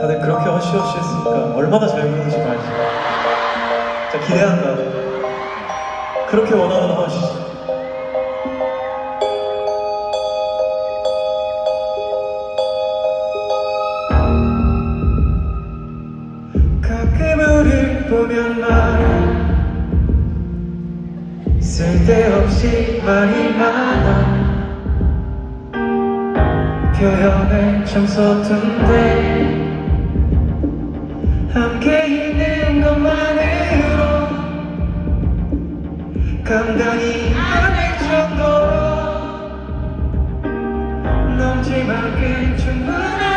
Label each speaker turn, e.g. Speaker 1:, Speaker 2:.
Speaker 1: 다들 그렇게 허쉬허쉬 했으니까 얼마나 잘 부르는지 알지. 자 기대한다. 그렇게 원하는 허쉬. 보면 말해 쓸데없이 말이 많아 표현은 참 서툰데 함께 있는 것만으로 감당이 안 될 정도로 넘지만 꽤 충분해